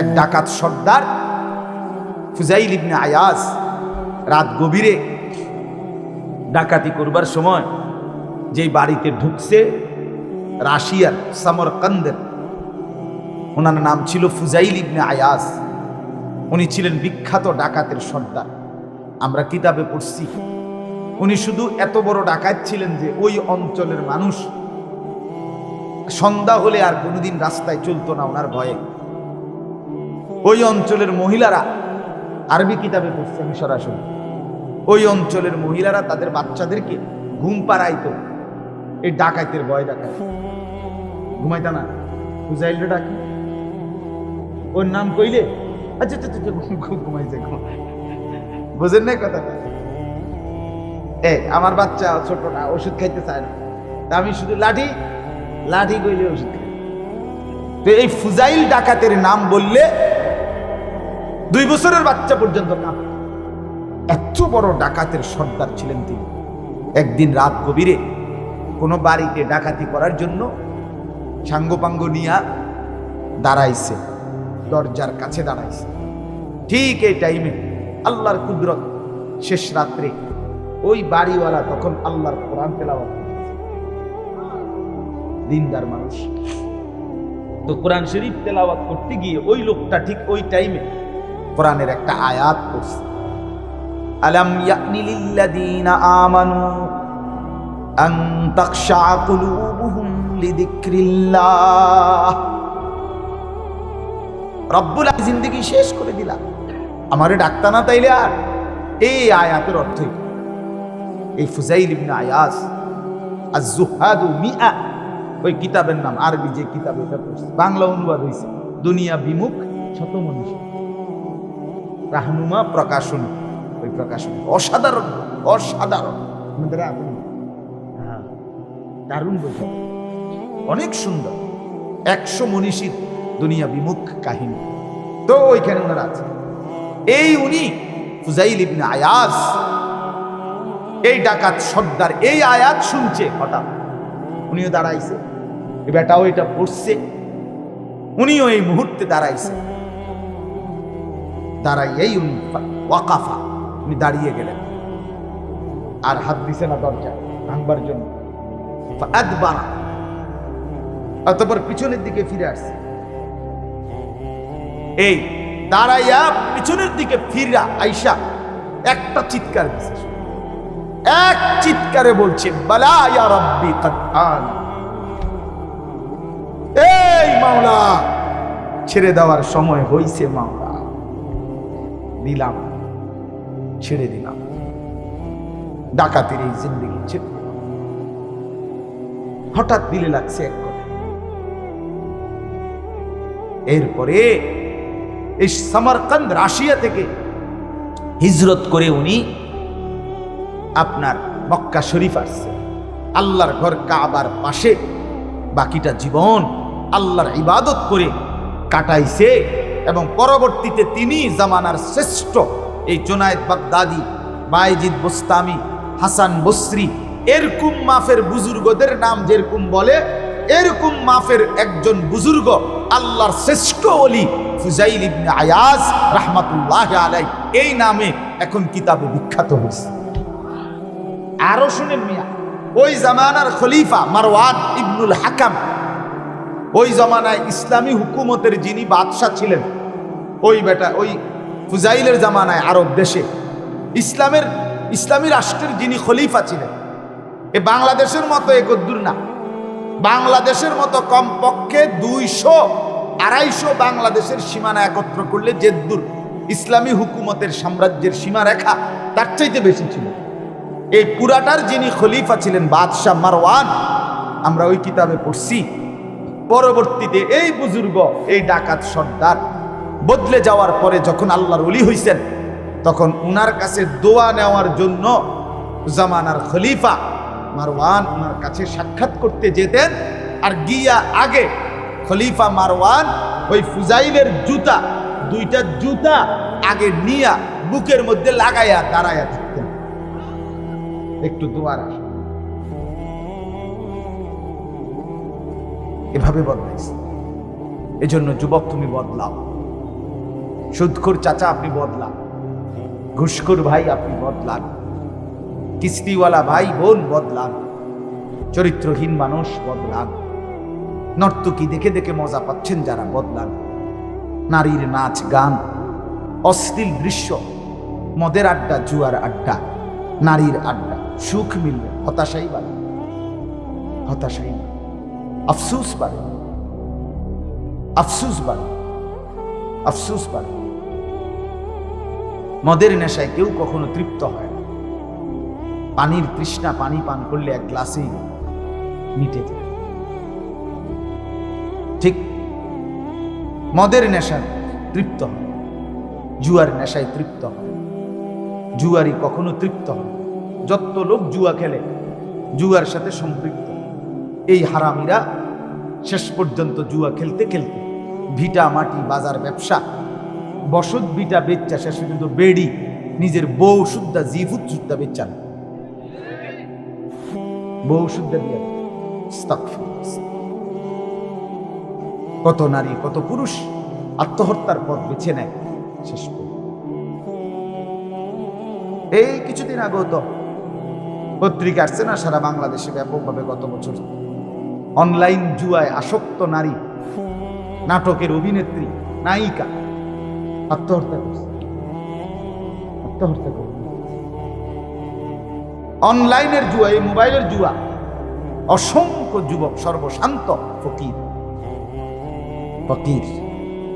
এক ডাকাত সর্দার ফুজাইল ইবনে আয়াজ রাত গভীরে ডাকাতি করবার সময় যেই বাড়িতে ঢুকছে রাশিয়ার সামরকান্দের, ওনার নাম ছিল ফুজাইল ইবনে আয়াজ। উনি ছিলেন বিখ্যাত ডাকাতের সর্দার। আমরা কিতাবে পড়ছি, উনি শুধু এত বড় ডাকাত ছিলেন যে ওই অঞ্চলের মানুষ সন্ধ্যা হলে আর কোনোদিন রাস্তায় চলতো না ওনার ভয়ে। ওই অঞ্চলের মহিলারা আরবি কিতাবে পড়ছে আমি সরাসরি। ওই অঞ্চলের মহিলারা তাদের বাচ্চাদেরকে ঘুম পাড়াইতো। এই ডাকাইতের ভয় ডাকায় ঘুমাইতা না। বুঝাইলে ডাকি। ওর নাম কইলে আচ্ছা আচ্ছা আচ্ছা ঘুম- ঘুম- ঘুমাইছে ঘুম। বুঝেন না কথাটা? এ, আমার বাচ্চা ছোট না ওষুধ খাইতে চায় না। তা আমি শুধু লাঠি লাঠি কইলে ওষুধ খাই তো এই ফুজাইল ডাকাতের নাম বললে দুই বছরের বাচ্চা পর্যন্ত কাঁপ। এত বড় ডাকাতের সর্দার ছিলেন তিনি। একদিন রাত গভীরে কোনো বাড়িতে ডাকাতি করার জন্য সাঙ্গপাঙ্গ নিয়া দাঁড়াইছে, দরজার কাছে দাঁড়াইছে। ঠিক এই টাইমে আল্লাহর কুদরত শেষ রাত্রে ওই বাড়িওয়ালা তখন আল্লাহর কোরআন তেলাওয়াত দিনদার মানুষ। তো কোরআন শরীফ তেলাওয়াত করতে গিয়ে ওই লোকটা ঠিক ওই টাইমে কোরআনের একটা আয়াত পড়ছে। আলাম ইয়ানি লিল্লাযীনা আমানু আন তাখশা কুলুবুহুম লিযিকরিল্লাহ। রব্বুল জিন্দেগি শেষ করে দিলা আমারে ডাক্তার না তাইলে আর। এই আয়াতের অর্থ এই ফুজাইল ইবনে আয়াস আজ-জুহাদু মিআ ওই কিতাবের নাম আরবি যে কিতাব এটা বাংলা অনুবাদ হয়েছে দুনিয়া বিমুখ শত মনীষী রাহনুমা প্রকাশনী। ওই প্রকাশনী। অসাধারণ অসাধারণ। আমাদের আপনি হ্যাঁ দারুণ বই অনেক সুন্দর। একশো মনীষীর দুনিয়া বিমুখ কাহিনী। তো ওইখানে ওনারা আছে এই উনি ফুজাইল ইবনে আয়াস এই ডাকাত সর্দার এই আয়াত শুনছে হঠাৎ। উনিও দাঁড়াইছে। বেটাও এটা পড়ছে। উনিও এই মুহূর্তে দাঁড়াইছে। দাঁড়াইয়েই উনি ওয়াকাফা। উনি দাঁড়িয়ে গেলেন। আর হাত দিছে না দরজা, ভাঙবার জন্য। অতপর পিছনের দিকে ফিরে আসছে। এই দাঁড়াইয়া পিছনের দিকে ফিরা আইসা একটা চিৎকার দিছে। এক চিৎকারে বলছে এই মাওলা, ছেড়ে দেওয়ার সময় হইছে মাওলা। দিলাম ছেড়ে দিলাম। ডাকাতের এই জিন্দগি ছেড়ে হঠাৎ দিলে লাগছে এক এরপরে এই সামারকান্দ রাশিয়া থেকে হিজরত করে উনি আপনার মক্কা শরীফ আসছে। আল্লাহর ঘর কাবার পাশে বাকিটা জীবন আল্লাহর ইবাদত করে কাটাইছে। এবং পরবর্তীতে তিনি জামানার শ্রেষ্ঠ। এই জোনায়েদ বাগদাদি বাইজিদ বোস্তামি, হাসান বসরি, এরকম মাফের বুজুর্গদের নাম যেরকম বলে, এরকম মাফের একজন বুজুর্গ আল্লাহর শ্রেষ্ঠ অলি ফুজাইল ইবনে আয়াজ রাহমাতুল্লাহ আলাই এই নামে এখন কিতাবে বিখ্যাত হয়েছে। আরও শুনেন মিয়া, ওই জামানার খলিফা মারওয়ান ইবনুল হাকাম ওই জমানায় ইসলামী হুকুমতের যিনি বাদশাহ ছিলেন, ওই বেটা, ওই ফুজাইলের জামানায় আরব দেশে, ইসলামের, ইসলামী রাষ্ট্রের যিনি খলিফা ছিলেন, এ বাংলাদেশের মতো একদ্দুর না। বাংলাদেশের মতো কমপক্ষে দুইশো, আড়াইশো বাংলাদেশের সীমানা একত্র করলে জেদ্দুর ইসলামী হুকুমতের সাম্রাজ্যের সীমারেখা তার চাইতে বেশি ছিল। এই পুরাটার যিনি খলিফা ছিলেন, বাদশাহ মারওয়ান, আমরা ওই কিতাবে পড়ছি। পরবর্তীতে এই বুজুর্গ, এই ডাকাত সর্দার বদলে যাওয়ার পরে যখন আল্লাহর অলি হইছেন, তখন উনার কাছে দোয়া নেওয়ার জন্য জামানার খলিফা মারওয়ান উনার কাছে সাক্ষাৎ করতে যেতেন আর গিয়া আগে খলিফা মারওয়ান ওই ফুজাইলের জুতা, দুইটা জুতা আগে নিয়া বুকের মধ্যে লাগাইয়া দাঁড়াইয়া থাকতেন একটু দোয়ার আসে। এভাবে বদলাইছে। এজন্য যুবক তুমি বদলাও। সুদখোর চাচা আপনি বদলান। ঘুষখোর ভাই আপনি বদলান। কিস্তিওয়ালা ভাই বোন বদলান। চরিত্রহীন মানুষ বদলান। নর্তকী দেখে দেখে মজা পাচ্ছেন যারা বদলান। নারীর নাচ, গান, অশ্লীল দৃশ্য, মদের আড্ডা, জুয়ার আড্ডা, নারীর আড্ডা, সুখ মিলবে, হতাশাই বাড়ে হতাশাই বাড়ে। আফসুস বাড়ে। আফসুস বাড়ে। আফসুস বাড়ে। মদের নেশায় কেউ কখনো তৃপ্ত হয় না। পানির তৃষ্ণা পানি পান করলে এক গ্লাসেই মিটে যায়। ঠিক মদের নেশায় তৃপ্ত হয় জুয়ার নেশায় তৃপ্ত হয় জুয়ারি কখনো তৃপ্ত হয় যত লোক জুয়া খেলে, জুয়ার সাথে সম্পৃক্ত। এই হারামিরা শেষ পর্যন্ত জুয়া খেলতে খেলতে ভিটা, মাটি, বাজার, ব্যবসা, বসত বিটা বেচ্চা শেষ পর্যন্ত বেড়ি, নিজের বউ শুদ্ধা জিভুত শুদ্ধা বেচ্চা না। বউ শুদ্ধা কত নারী, কত পুরুষ আত্মহত্যার পথ বেছে নেয় শেষ। এই কিছুদিন আগেও তো পত্রিকা আসছে না, সারা বাংলাদেশে ব্যাপকভাবে গত বছর। অনলাইন জুয়ায় আসক্ত নারী, নাটকের অভিনেত্রী, নায়িকা। আত্মহত্যা করছে। আত্মহত্যা অনলাইনের জুয়া এই মোবাইলের জুয়া। অসংখ্য যুবক, সর্বশান্ত ফকির। ফকির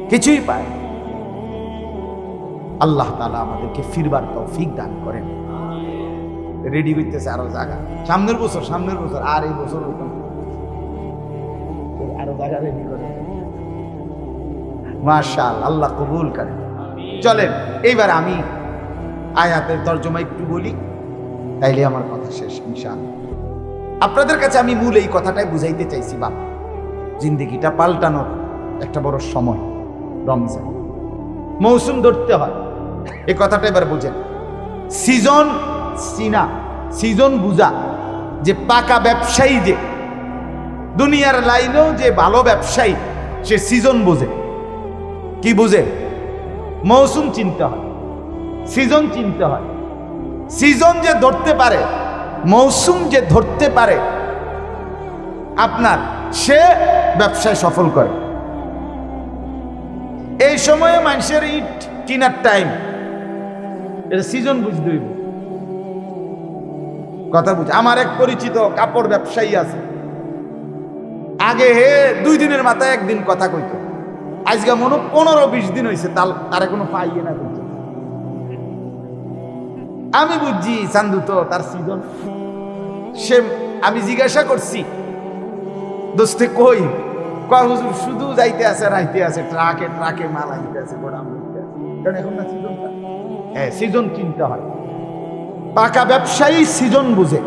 কিছুই পায় আল্লাহ তালা আমাদেরকে ফিরবার তৌফিক দান করেন। রেডি হইতেছে আরও জায়গা। সামনের বছর সামনের বছর, আর এই বছর মাশাল, আল্লাহ কবুল করে। চলেন, এইবার আমি আয়াতের তর্জমা একটু বলি, তাইলে আমার কথা শেষ, ইনশাআল্লাহ। আপনাদের কাছে আমি মূল এই কথাটাই বুঝাইতে চাইছি, বাপ। জিন্দিগিটা পাল্টানোর একটা বড় সময়, রমজান। মৌসুম ধরতে হয়। এই কথাটা এবার বুঝেন। সিজন সিনা, সিজন বুঝা, যে পাকা ব্যবসায়ী যে দুনিয়ার লাইনেও যে ভালো ব্যবসায়ী, সে সিজন বোঝে। কি বুঝে? মৌসুম চিনতে হয়, সিজন চিনতে হয়। সিজন যে ধরতে পারে, মৌসুম যে ধরতে পারে, আপনার সে ব্যবসায় সফল করে। এই সময়ে মানুষের ইট কিনার টাইম এটা সিজন বুঝতে কথা বুঝ, আমার এক পরিচিত কাপড় ব্যবসায়ী আছে। আগে হে দুই দিনের মাথায় একদিন কথা কইত। আজকে মনে পনেরো বিশ দিন হয়েছে তার তারে কোনো পাইয়ে না কইতো। আমি বুঝছি চান্দু তো তার সিজন। সে আমি জিজ্ঞাসা করছি দোস্তে কই? কয় হুজুর শুধু যাইতে আছে রাইতে আছে ট্রাকে ট্রাকে মাল আইতে আছে আছে। কারণ এখন না সিজনটা হ্যাঁ সিজন কিনতে হয়। পাকা ব্যবসায়ী সিজন বুঝে।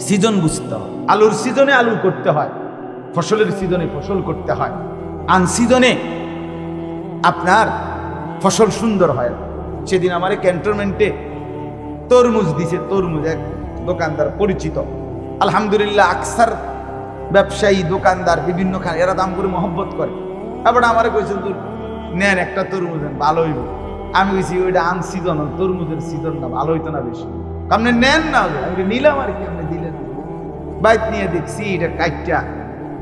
সিজন বুঝতে হয়। আলুর সিজনে আলু করতে হয়। ফসলের সিজনে ফসল করতে হয়। আন সিজনে আপনার ফসল সুন্দর হয়। সেদিন আমার ক্যান্টনমেন্টে তরমুজ দিছে, তরমুজ এক দোকানদার পরিচিত। আলহামদুলিল্লাহ, আকসার ব্যবসায়ী, দোকানদার, বিভিন্ন খান, এরা দাম করে মহব্বত করে। তারপরে আমার কইছে তুই নেন একটা তরমুজ ভালো হইব। আমি কইছি, ওইটা আন সিজন, তরমুজের সিজন না, ভালো হইতো না বেশি। আপনি নেন না আমি নিলাম আর কি, আপনি দিলেন। বাইক নিয়ে দেখছি, এটা কাইটটা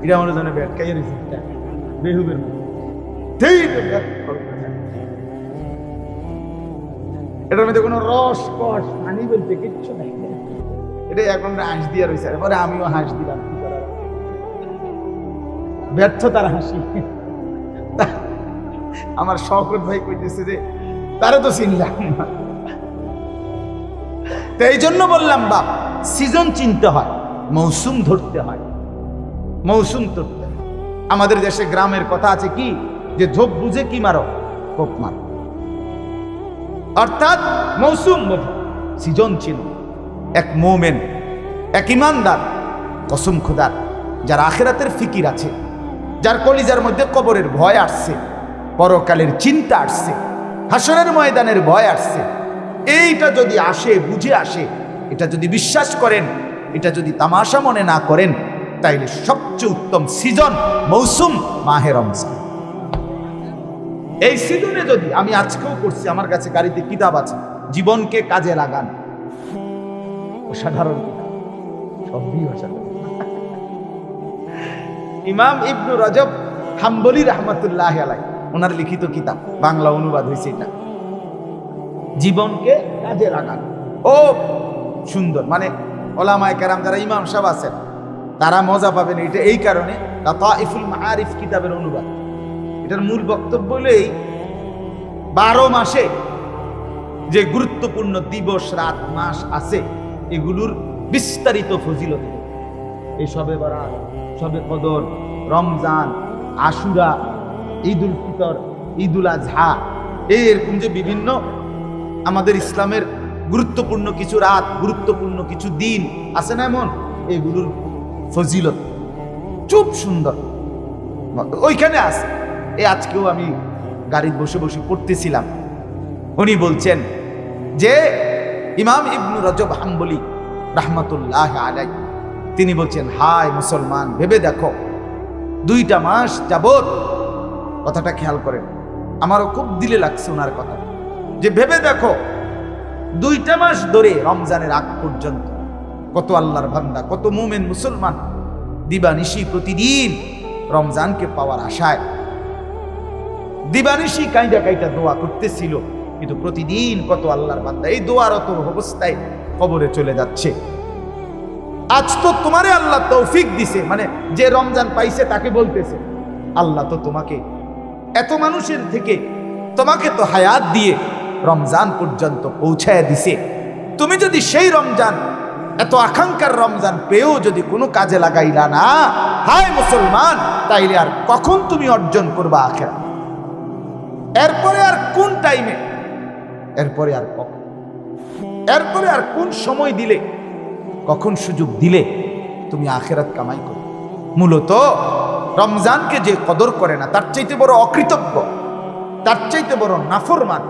এটা আমার জন্য রয়েছে বেহুবের এটার মধ্যে কোনো রস পানি বলতে কিচ্ছু নাই। এটা এখন হাঁস দিয়া রয়েছে পরে আমিও হাঁস দিলাম? ব্যর্থতার হাসি। আমার শকত ভাই কইতেছে যে, তারা তো চিনলাম তো এই জন্য বললাম, বাপ সিজন চিনতে হয়, মৌসুম ধরতে হয়। মৌসুম হয় আমাদের দেশে গ্রামের কথা আছে কি? যে ঝোপ বুঝে কি মারো? কোপ মারো। অর্থাৎ মৌসুম সিজন ছিল এক মোমেন, এক ইমানদার, কসম খুদার, যার আখেরাতের ফিকির আছে, যার কলিজার মধ্যে কবরের ভয় আসছে, পরকালের চিন্তা আসছে, হাসরের ময়দানের ভয় আসছে। এইটা যদি আসে, বুঝে আসে, এটা যদি বিশ্বাস করেন, এটা যদি তামাশা মনে না করেন তাইলে সবচেয়ে উত্তম সিজন মৌসুম মাহে রমজান। এই সিজনে যদি আমি আজকেও করছি আমার কাছে গাড়িতে কিতাব আছে, জীবনকে কাজে লাগান। অসাধারণ সবই ইমাম ইবনু রজব হাম্বলি রহমতুল্লাহ আলাই ওনার লিখিত কিতাব, বাংলা অনুবাদ হয়েছে এটা। জীবনকে কাজে লাগান। ও সুন্দর মানে ওলামায় কেরাম যারা ইমাম সাহেব আছেন তারা মজা পাবেন, এটা এই কারণে মারিফ কিতাবের অনুবাদ। এটার মূল বক্তব্য হলো এই, বারো মাসে যে গুরুত্বপূর্ণ দিবস, রাত, মাস আছে, এগুলোর বিস্তারিত ফজিলত এই সবে বরাত, সবে কদর, রমজান, আশুরা ঈদ উল ফিতর ঈদ উল আজহা এরকম যে বিভিন্ন আমাদের ইসলামের গুরুত্বপূর্ণ কিছু রাত, গুরুত্বপূর্ণ কিছু দিন আছে না এমন? এগুলোর ফজিলত। চুপ সুন্দর। ওইখানে আছে এই আজকেও আমি গাড়ি বসে বসে পড়তেছিলাম। উনি বলছেন যে, ইমাম ইবনু রজব হাম্বলি রাহমাতুল্লাহ আলাই তিনি বলছেন, হায় মুসলমান, ভেবে দেখো, দুইটা মাস যাবৎ কথাটা খেয়াল করেন, আমারও খুব দিলে লাগছে ওনার কথা। যে ভেবে দেখো, দুইটা মাস ধরে রমজানের আগ পর্যন্ত কত আল্লাহর ভান্দা কত মোমেন মুসলমান। দিবানিশি প্রতিদিন রমজানকে পাওয়ার আশায়। দিবানিশি কাইটা কাইটা দোয়া করতেছিল, কিন্তু প্রতিদিন কত আল্লাহর বান্দা এই দোয়ারত অবস্থায় কবরে চলে যাচ্ছে। আজ তো তোমারে আল্লাহ তৌফিক দিছে মানে যে রমজান পাইছে তাকে বলতেছে, আল্লাহ তো তোমাকে এত মানুষের থেকে তোমাকে তো হায়াত দিয়ে রমজান পর্যন্ত পৌঁছায় দিছে। তুমি যদি সেই রমজান এত আকাঙ্ক্ষার রমজান পেয়েও যদি কোনো কাজে লাগাইলা না হায় মুসলমান, তাইলে আর কখন তুমি অর্জন করবা আখেরা এরপরে আর কোন টাইমে এরপরে আর কখন? এরপরে আর কোন সময় দিলে? কখন সুযোগ দিলে তুমি আখেরাত কামাই করো মূলত রমজানকে যে কদর করে না, তার চাইতে বড় অকৃতজ্ঞ, তার চাইতে বড় নাফরমান,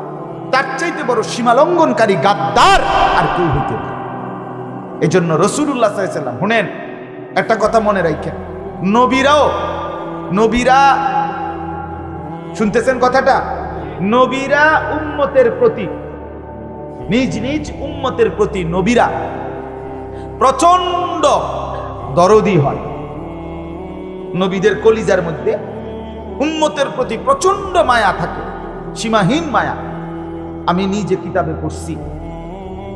তার চাইতে বড় সীমালঙ্ঘনকারী গাদ্দার আর কেউ হইতে পারে এই জন্য রসুল্লাহ শুনেন, একটা কথা মনে রাখেন। নবীরাও, নবীরা, শুনতেছেন কথাটা? নবীরা উম্মতের প্রতি, নিজ নিজ উম্মতের প্রতি নবীরা প্রচণ্ড দরদি হয়। নবীদের কলিজার মধ্যে উম্মতের প্রতি প্রচণ্ড মায়া থাকে, সীমাহীন মায়া। আমি নিজে কিতাবে পড়ছি।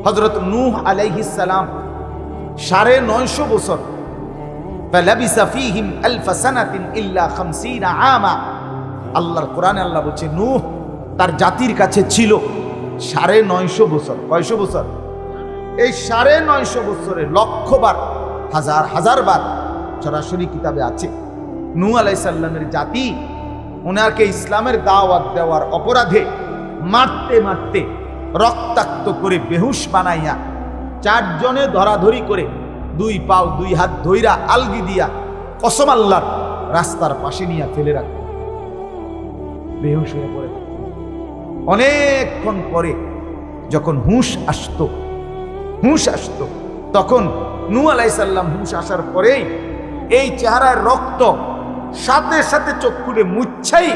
হজরত নূহ আলাইহিস সালাম সাড়ে নয়শো বছর। আল্লাহর কোরআনে আল্লাহ বলছে, নূহ, তার জাতির কাছে ছিল সাড়ে নয়শো বছর। কয়শো বছর? এই সাড়ে নয়শো বছরে লক্ষবার, হাজার হাজার বার সরাসরি কিতাবে আছে। নূ আলাইসাল্লামের জাতি ওনাকে ইসলামের দাওয়াত দেওয়ার অপরাধে মারতে মারতে রক্তাক্ত করে বেহুশ বানাইয়া চারজনে ধরাধরি করে দুই পাও দুই হাত ধইরা আলগি দিয়া কসম আল্লাহর রাস্তার পাশে নিয়ে ফেলে রাখত বেহুশ হয়ে পড়ে। অনেকক্ষণ পরে যখন হুঁশ আসতো হুঁশ আসতো, তখন নু আলাইসাল্লাম হুঁশ আসার পরেই এই চেহারার রক্ত সাথে সাথে খুলে মুচ্ছাই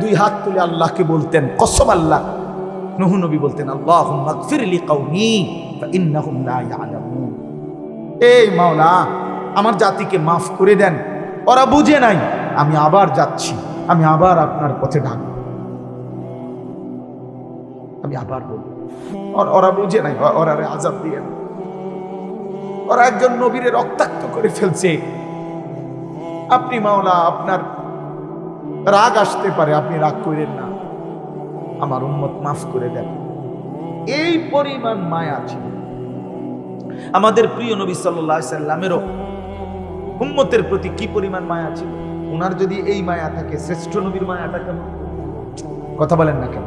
দুই হাত তুলে আল্লাহকে বলতেন, কসম আল্লাহ। নহু নবী বলতেন আল্লাহ মাগফিরলি কাউমি মাওলা, আমার জাতিকে মাফ করে দেন। ওরা বুঝে নাই, আমি আবার যাচ্ছি, আমি আবার আপনার পথে ডাকব আমি আবার বলব, ওরা বুঝে নাই, ওরা রে আজাব দিয়ে। ওরা একজন নবীরে রক্তাক্ত করে ফেলছে। আপনি মাওলা, আপনার রাগ আসতে পারে, আপনি রাগ করেন না। আমার উম্মত মাফ করে দেন। এই পরিমাণ মায়া ছিল। আমাদের প্রিয় নবী সাল্লামেরও উম্মতের প্রতি কি পরিমাণ মায়া ছিল? ওনার যদি এই মায়া থাকে, শ্রেষ্ঠ নবীর মায়াটা কেমন? কথা বলেন না কেন?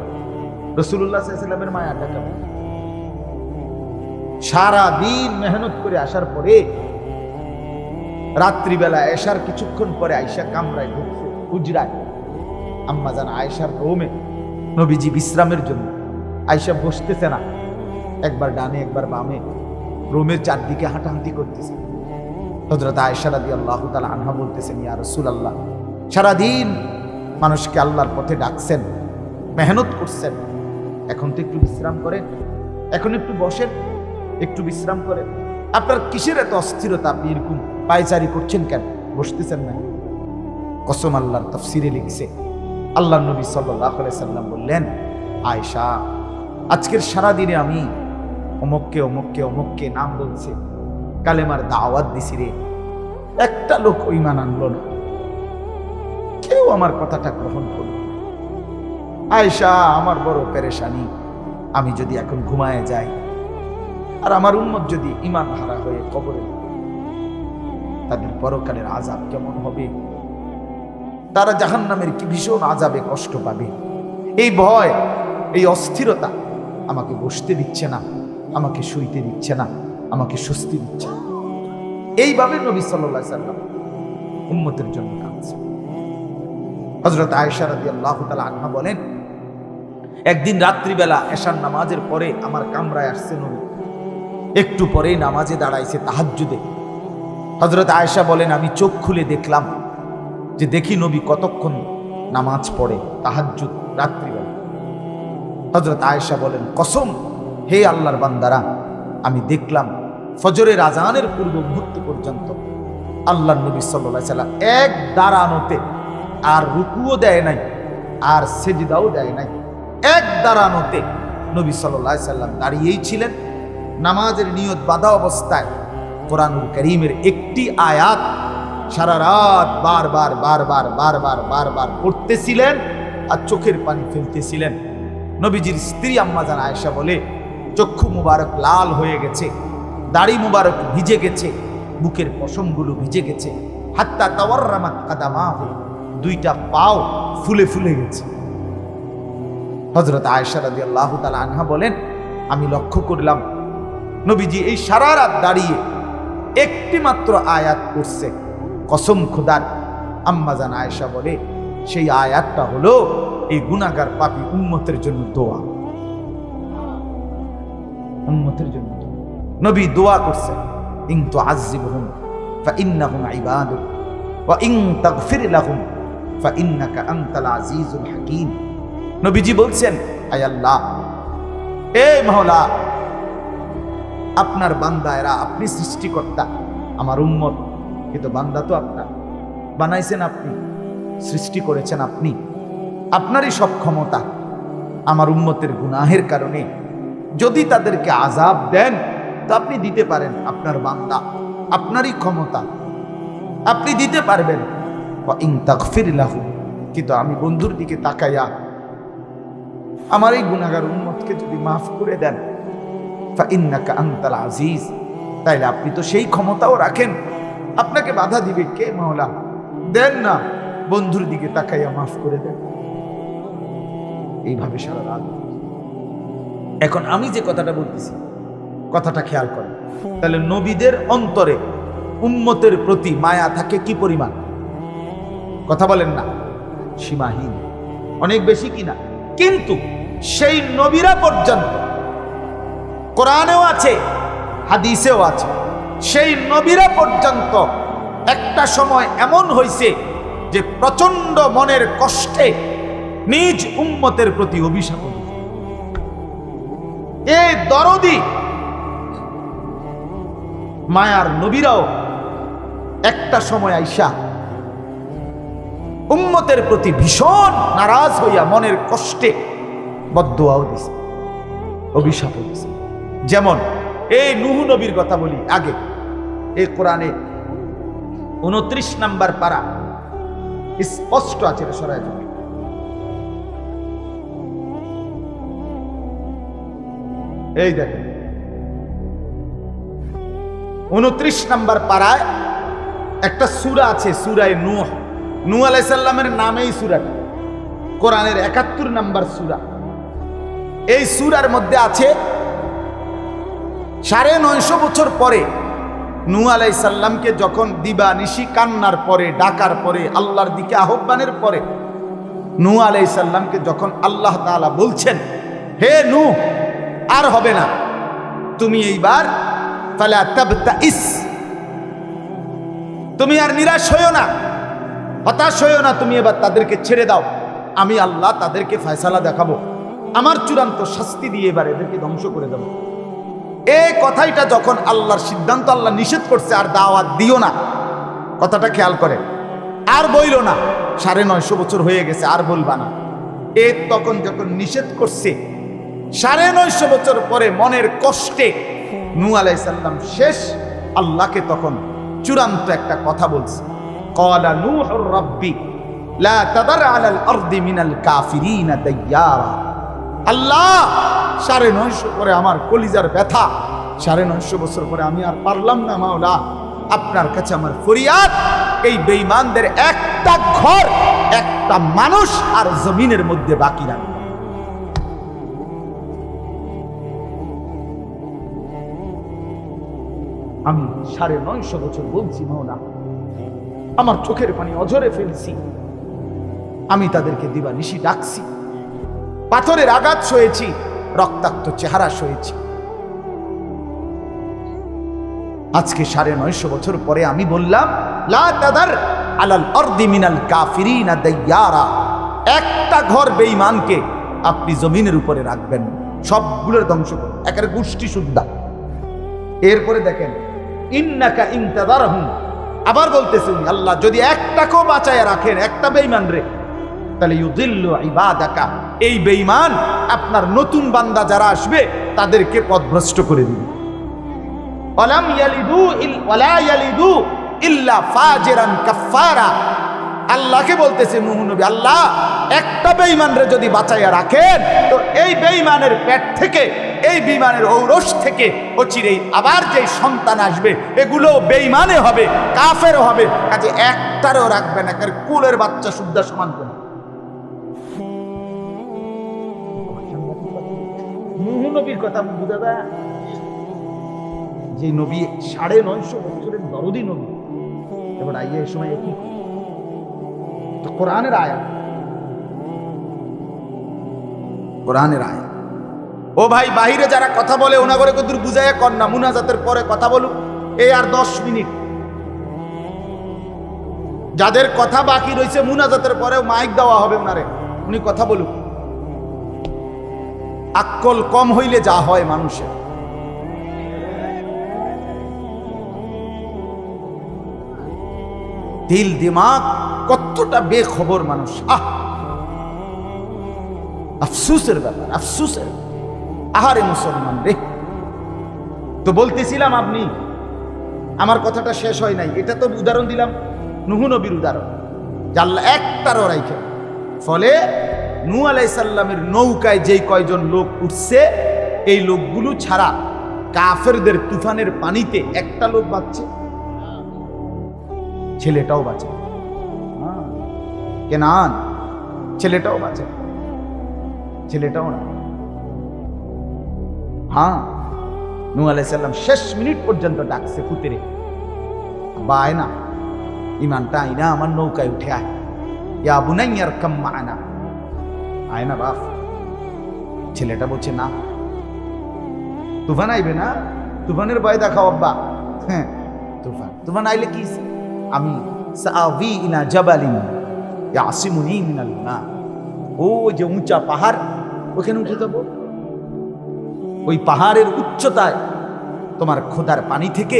রসুল্লাহ সাল্লামের মায়াটা কেমন? সারা দিন মেহনত করে আসার পরে, রাত্রিবেলা এসার কিছুক্ষণ পরে আয়সা কামরায় ঢুকছে, হুজরায়। আম্মা জান আয়েশার রোমে। নবীজি বিশ্রামের জন্য আয়সা বসতেছে না। একবার ডানে, একবার বামে রোমের চারদিকে হাঁটাহাঁটি করতেছে। হজরত আয়েশা রাদি আল্লাহ তালা আনহা বলতেছেন, ইয়া রসুল আল্লাহ সারাদিন মানুষকে আল্লাহর পথে ডাকছেন, মেহনত করছেন। এখন তো একটু বিশ্রাম করেন, এখন একটু বসেন, একটু বিশ্রাম করেন। আপনার কিসের এত অস্থিরতা? আপনি এরকম পায়চারি করছেন কেন? বসতেছেন না? কসম আল্লাহর তফসিরে লিখছে। আল্লাহ নবী সাল্লাহ সাল্লাম বললেন আয়সা আজকের সারাদিনে আমি অমুককে অমুককে অমুককে নাম বলছে, কালেমার দাওয়াত দিছি রে। একটা লোক ইমান আনলো না। কেউ আমার কথাটা গ্রহণ করল। আয়সা আমার বড় পেরেশানি, আমি যদি এখন ঘুমায় যাই, আর আমার উম্মত যদি ইমান হারা হয়ে কবরে তাদের পরকালের আজাব কেমন হবে? তারা জাহান্নামের কি ভীষণ আজাবে কষ্ট পাবে? এই ভয়, এই অস্থিরতা আমাকে বসতে দিচ্ছে না, আমাকে শুইতে দিচ্ছে না, আমাকে স্বস্তি দিচ্ছে না। এইভাবে নবী সাল্লাহ সাল্লাম উম্মতের জন্য কাঁদছে। হজরত আয়েশা রাদি আল্লাহ আনহা বলেন, একদিন রাত্রিবেলা এশার নামাজের পরে আমার কামরায় আসছে নবী। একটু পরেই নামাজে দাঁড়াইছে তাহাজ্জুদে। হজরত আয়েশা বলেন, আমি চোখ খুলে দেখলাম যে দেখি নবী কতক্ষণ নামাজ পড়ে, তাহাজ্জুদ রাত্রিবেলা হজরত আয়েশা বলেন, কসম, হে আল্লাহর বান্দারা, আমি দেখলাম ফজরের আজানের পূর্ব মুহূর্ত পর্যন্ত আল্লাহ নবী সাল্লাহ সাল্লাম এক দাঁড়ানোতে আর রুকুও দেয় নাই, আর সেজিদাও দেয় নাই। এক দাঁড়ানোতে নবী সাল্লাহ সাল্লাম দাঁড়িয়েই ছিলেন। নামাজের নিয়ত বাধা অবস্থায় কোরআনুল করিমের একটি আয়াত সারা রাত বারবার বারবার বারবার বারবার পড়তেছিলেন আর চোখের পানি ফেলতেছিলেন। নবীজির স্ত্রী আম্মাজান আয়েশা বলে, চক্ষু মুবারক লাল হয়ে গেছে, দাড়ি মুবারক ভিজে গেছে, বুকের পশমগুলো ভিজে গেছে, হাত্তা তাওয়ার্রামাত কাদামাহু, দুইটা পাও ফুলে ফুলে গেছে। হজরত আয়েশা রাদিয়াল্লাহু তাআলা আনহা বলেন, আমি লক্ষ্য করলাম, নবীজি এই সারা রাত দাঁড়িয়ে একটি মাত্র আয়াত করছে কসম খুদার আম্মাজান আয়েশা বলে, সেই আয়াতটা হলো এই গুনাগার পাপী উম্মতের জন্য দোয়া। উম্মতের জন্য নবী দোয়া করছে, ইন তুআযিবহুম ফাইন্নাহুম ইবাদুক ওয়া ইন তাগফির লাহুম ফাইন্নাকা আনতাল আজিজুল হাকীম। নবীজি বলছেন, আয় আল্লাহ, এ মাওলা, আপনার বান্দা এরা আপনি সৃষ্টিকর্তা, আমার উম্মত, কিন্তু বান্দা তো আপনার। বানাইছেন আপনি, সৃষ্টি করেছেন আপনি। আপনারই সব ক্ষমতা আমার উম্মতের গুনাহের কারণে। যদি তাদেরকে আজাব দেন, তো আপনি দিতে পারেন আপনার বান্দা, আপনারই ক্ষমতা। আপনি দিতে পারবেন। ইন তাগফির লাহু, কিন্তু আমি বন্ধুর দিকে তাকাইয়া আমার এই গুনাগার উন্মতকে যদি মাফ করে দেন ফাইন্নাকা আনতাল আজিজ, তাইলে আপনি তো সেই ক্ষমতাও রাখেন। আপনাকে বাধা দিবে কে মাওলা? দেন না, বন্ধুর দিকে তাকাইয়া মাফ করে দেন। এইভাবে সারা রাত। এখন আমি যে কথাটা বলতেছি, কথাটা খেয়াল করেন। তাহলে নবীদের অন্তরে উম্মতের প্রতি মায়া থাকে কি পরিমাণ? কথা বলেন না, সীমাহীন। অনেক বেশি কিনা? কিন্তু সেই নবীরা পর্যন্ত, কোরআনেও আছে, হাদিসেও আছে, সেই নবীরা পর্যন্ত একটা সময় এমন হয়েছে যে প্রচণ্ড মনের কষ্টে নিজ উম্মতের প্রতি অভিশাপ এই দরদি! মায়ার নবীরাও একটা সময় আইসা উম্মতের প্রতি ভীষণ নারাজ হইয়া মনের কষ্টে বদুয়াও দিছে, অভিশাপ দিছে যেমন এই নুহু নবীর কথা বলি আগে। এই কোরআনে উনত্রিশ নাম্বার পারা স্পষ্ট আছে সরাই এই দেখেন উনত্রিশ নাম্বার পাড়ায় একটা সুরা আছে, সুরায় নূহ। নূহ আলাইসাল্লামের নামেই সুরাটা। কোরআনের একাত্তর নাম্বার সুরা। এই সুরার মধ্যে আছে, সাড়ে নয়শো বছর পরে নূ আলাই সাল্লামকে যখন দিবা নিশি কান্নার পরে, ডাকার পরে, আল্লাহর দিকে আহ্বানের পরে নূ আলাই সাল্লামকে যখন আল্লাহ তাআলা বলছেন, হে নূ আর হবে না। তুমি এইবার ফালা তাবতাইস তুমি আর নিরাশ হইও না, হতাশ হইও না, তুমি এবার তাদেরকে ছেড়ে দাও। আমি আল্লাহ তাদেরকে ফয়সালা দেখাবো। আমার চূড়ান্ত শাস্তি দিয়ে এবার এদেরকে ধ্বংস করে দেবো। এই কথাইটা যখন আল্লাহর সিদ্ধান্ত আল্লাহ নিষেধ করছে, আর দাওয়াত দিও না। কথাটা খেয়াল করে আর বইল না, সাড়ে নয়শো বছর হয়ে গেছে, আর বলবা না। এ তখন যখন নিষেধ করছে সাড়ে নয়শো বছর পরে মনের কষ্টে নু আলাইসাল্লাম শেষ। আল্লাহকে তখন চূড়ান্ত একটা কথা বলছে। কলা নূহুর রাব্বি লা তাদার আলাল আরদি মিনাল কাফিরিনা দাইয়ারা। আল্লাহ সাড়ে নয়শো পরে আমার কলিজার ব্যথা। সাড়ে নয়শো বছর পরে আমি আর পারলাম না মাওলা। আপনার কাছে আমার ফরিয়াদ। এই বেঈমানদের একটা ঘর একটা মানুষ আর জমিনের মধ্যে বাকি রাখবে আমি সাড়ে নয়শো বছর বলছি, মাওলা। আমার চোখের পানি অঝরে ফেলছি। আমি তাদেরকে দিবানিশি ডাকছি। পাথরের আঘাত সয়েছি, রক্তাক্ত চেহারা সয়েছি। আজকে সাড়ে নয়শো বছর পরে আমি বললাম, লা তাদার আলাল অর্দি মিনাল কাফিরিনা দাইয়ারা। একটা ঘর বেঈমানকে আপনি জমিনের উপরে রাখবেন সবগুলোর ধ্বংস করুন। একের গোষ্ঠী শুদ্ধা। এরপরে দেখেন ইন্নাকা ইনতাদারহুম। আবার বলতেছে আল্লাহ, যদি একটাকেও বাঁচায় রাখেন, একটা বেঈমান রে, তাহলে ইউদিল্লু ইবাদাকা। এই বেঈমান আপনার নতুন বান্দা যারা আসবে, তাদেরকে পথভ্রষ্ট করে দিবে। ওয়ালাম ইয়ালিদু ওয়ালা ইয়ালিদু ইল্লা ফাজিরান কাফফারা। আল্লাহকে বলতেছে নূহ নবী, আল্লাহ, একটা বেঈমানরে যদি বাঁচাইয়া রাখেন, তো এই বেঈমানের পেট থেকে এই বিমানের ঔরস থেকে অচিরেই আবার যে সন্তান আসবে, এগুলো বেঈমানে হবে কাফের হবে। কাজে একটারও রাখবেন একের কুলের বাচ্চা শুদ্ধা সমান করে বুঝা যে নবী সাড়ে নয়শো বছরের দরদি নবী। এবার আইয়া এই সময় কি কোরআনের আয়া কোরআনের আয়া ও ভাই, বাহিরে যারা কথা বলে ওনা করে কদূর বুঝাইয়া কর না, মুনাজাতের পরে কথা বলুক। এই আর দশ মিনিট। যাদের কথা বাকি রয়েছে মুনাজাতের পরেও মাইক দেওয়া হবে ওনারে উনি কথা বলুক। আক্কল কম হইলে যা হয় মানুষের। দিল দিমাগ কতটা বেখবর মানুষ। আহ! আফসুসের ব্যাপার, আফসুসের আহারে মুসলমান রে। তো বলতেছিলাম আপনি, আমার কথাটা শেষ হয় নাই। এটা তো উদাহরণ দিলাম, নুহু নবীর উদাহরণ। জাল্লা একটারও রাইখে ফলে নু আলাইসাল্লামের নৌকায় যেই কয়জন লোক উঠছে, এই লোকগুলো ছাড়া কাফেরদের তুফানের পানিতে একটা লোক বাঁচছে। ছেলেটাও বাঁচে। কেনান, ছেলেটাও বাঁচে ছেলেটাও না। হ্যাঁ নু আলাইসাল্লাম শেষ মিনিট পর্যন্ত ডাকছে ফুতেরে বা আয় না। ইমানটা আয় না, আমার নৌকায় উঠে আয়। ইয়া আর কাম্মা আয় না আয় না বাপ। ছেলেটা বলছে, না। তুফান আইবে না? তুফানের ভয় দেখাও, আব্বা। হ্যাঁ তুফান। তুফান আইলে কি? আমি সাআবি ইলা জাবালিন ইয়াসিমুনি মিনাল মা। ও যে উঁচা পাহাড়, ওখানে উঠে যাব। ওই পাহাড়ের উচ্চতায় তোমার খোদার পানি থেকে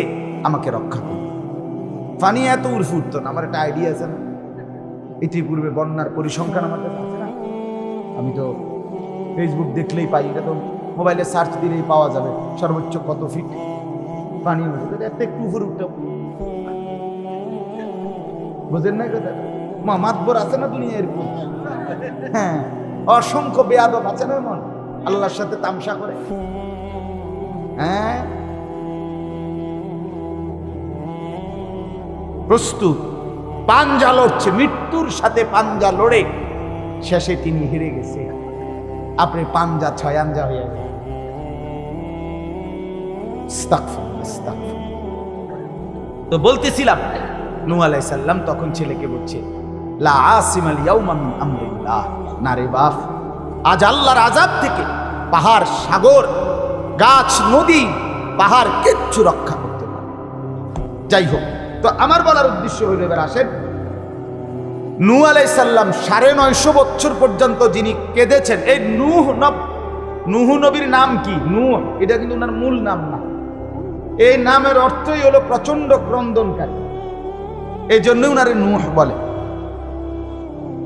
আমাকে রক্ষা করো। পানি এত উর্ফে উঠতো না, আমার একটা আইডিয়া আছে না? ইতিপূর্বে বন্যার পরিসংখ্যান আমার কাছে আছে না? আমি তো ফেসবুক দেখলেই পাই, এটা তো মোবাইলে সার্চ দিলেই পাওয়া যাবে, সর্বোচ্চ কত ফিট পানি এত একটু উপরে উঠতে বুঝেন না কথা? মা মাতবর আছে না দুনিয়া এরকম? হ্যাঁ অসংখ্য বেয়াদব আছে না এমন? আল্লাহর সাথে তামসা করে। হ্যাঁ? প্রস্তুত। পাঞ্জা লড়ছে, মৃত্যুর সাথে পাঞ্জা লড়ে। শেষে তিনি হেরে গেছে। আপনি পাঞ্জা ছয় আঞ্জা হয়ে গেছে। তো বলতেছিলাম নূ আলাইসাল্লাম তখন ছেলেকে বলছে, লা আসিমাল ইয়াউমা মিন আমরিল্লাহ। না রে বাপ, আজ আল্লাহর আজাব থেকে পাহাড়, সাগর, গাছ, নদী, পাহাড় কিচ্ছু রক্ষা করতে পারে যাই হোক, তো আমার বলার উদ্দেশ্য হইল এবার আসেন। নূ আলাইসাল্লাম সাড়ে নয়শো বছর পর্যন্ত যিনি কেঁদেছেন, এই নূহ নব, নুহু নবীর নাম কি? নূহ, এটা কিন্তু ওনার মূল নাম না। এই নামের অর্থই হলো প্রচণ্ড ক্রন্দনকারী। এই জন্য উনারে নুহ বলে।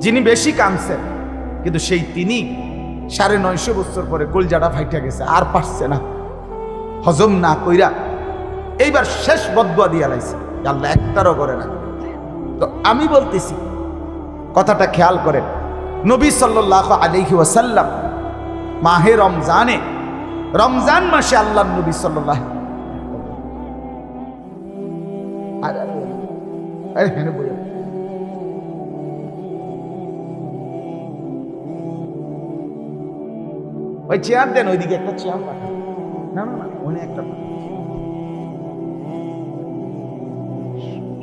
যিনি বেশি কামছেন কিন্তু সেই তিনি সাড়ে নয়শো বছর পরে কলজাটা ফাইটা গেছে আর পারছে না হজম না কইরা এইবার শেষ বদুয়া দিয়া লাইছে আল্লাহ একটারও করে না তো আমি বলতেছি কথাটা খেয়াল করেন নবী সাল্লাহ আলহি ওয়াসাল্লাম মাহে রমজানে রমজান মাসে আল্লাহ নবী সাল্লাহ আরে ওই চেয়ার দেন, ওইদিকে একটা চেয়ার পাঠান। না না একটা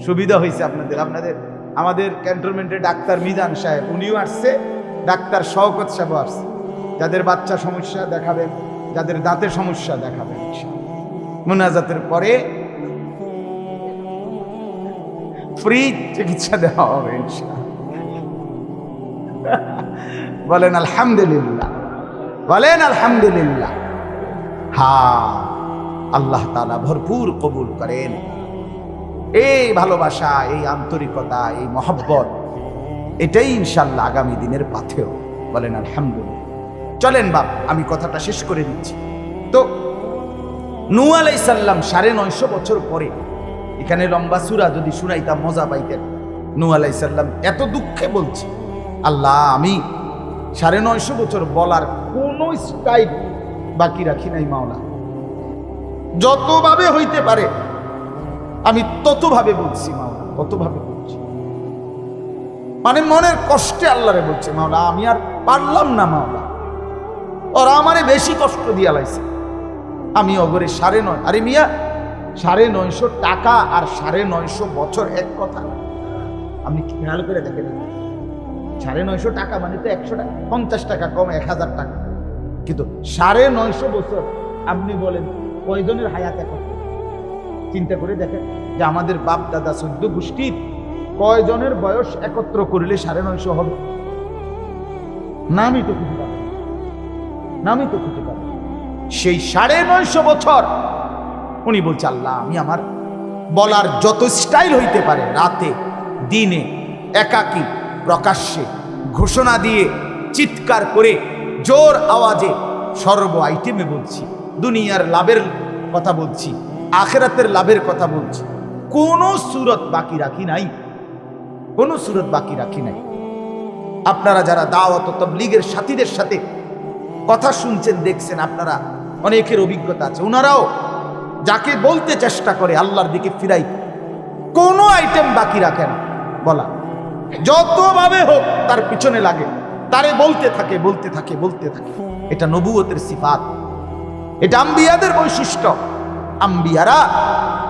সুবিধা হয়েছে আপনাদের আপনাদের, আমাদের ক্যান্টনমেন্টের ডাক্তার মিজান সাহেব, উনিও আসছে, ডাক্তার শওকত সাহেব আসছে। যাদের বাচ্চা সমস্যা দেখাবেন, যাদের দাঁতের সমস্যা দেখাবেন মোনাজাতের পরে ফ্রি চিকিৎসা দেওয়া হবে। বলেন, আলহামদুলিল্লাহ। বলেন, আলহামদুলিল্লাহ। হা, আল্লাহ তালা ভরপুর কবুল করেন। এই ভালোবাসা, এই আন্তরিকতা, এই মহব্বত, এটাই ইনশাল্লাহ আগামী দিনের পাথেও বলেন, আলহামদুলিল্লাহ। চলেন বাপ, আমি কথাটা শেষ করে দিচ্ছি। তো নু আলাইসাল্লাম সাড়ে নয়শো বছর পরে, এখানে লম্বা সুরা যদি শুনাইতাম মজা পাইতেন। নু আলাইসাল্লাম এত দুঃখে বলছি, আল্লাহ আমি সাড়ে নয়শো বছর বলার কোনো স্টাইল বাকি রাখি নাই মাওলা। যতভাবে হইতে পারে, আমি ততভাবে বলছি মাওলা, ততভাবে বলছি। মানে মনের কষ্টে আল্লাহরে বলছে, মাওলা, আমি আর পারলাম না মাওলা। ওরা আমারে বেশি কষ্ট দিয়া লাইছে। আমি অগরে সাড়ে নয়, আরে মিয়া, সাড়ে নয়শো টাকা আর সাড়ে নয়শো বছর এক কথা। আপনি খেয়াল করে দেখেন। সাড়ে নয়শো টাকা মানে তো একশো টাকা, পঞ্চাশ টাকা কম, এক হাজার টাকা কিন্তু সাড়ে নয়শো বছর আপনি বলেন, কয়জনের হায়াত এখন চিন্তা করে দেখেন যে আমাদের বাপ, দাদা, সদ্য গোষ্ঠীর কয়জনের বয়স একত্র করলে সাড়ে নয়শো হবে নামই তো খুঁজে পাবেন না। নামই তো খুঁজে পাবেন না। সেই সাড়ে নয়শো বছর উনি বলছে, আল্লাহ, আমি আমার বলার যত স্টাইল হইতে পারে, রাতে, দিনে, একাকী প্রকাশ্যে ঘোষণা দিয়ে চিৎকার করে জোর আওয়াজে সর্ব আইটেমে বলছি, দুনিয়ার লাভের কথা বলছি, আখেরাতের লাভের কথা বলছি, কোনো সুরত বাকি রাখি নাই, কোনো সুরত বাকি রাখি নাই। আপনারা যারা দাওয়াত তবলিগের সাথীদের সাথে কথা শুনছেন, দেখছেন, আপনারা অনেকের অভিজ্ঞতা আছে। ওনারাও যাকে বলতে চেষ্টা করে, আল্লাহর দিকে ফিরাই, কোনো আইটেম বাকি রাখে না, বলা। যতভাবে হোক তার পিছনে লাগে। তারে বলতে থাকে বলতে থাকে বলতে থাকে। এটা নবুয়তের সিফাত। এটা আম্বিয়াদের বৈশিষ্ট্য। আম্বিয়ারা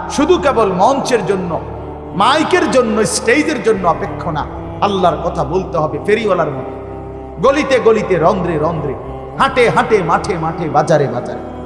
শুধু কেবল মঞ্চের জন্য, মাইকের জন্য, স্টেজের জন্য অপেক্ষা না। আল্লাহর কথা বলতে হবে ফেরিওয়ালার মতো। গলিতে গলিতে রন্ধ্রে রন্ধ্রে, হাটে হাটে মাঠে মাঠে, বাজারে বাজারে।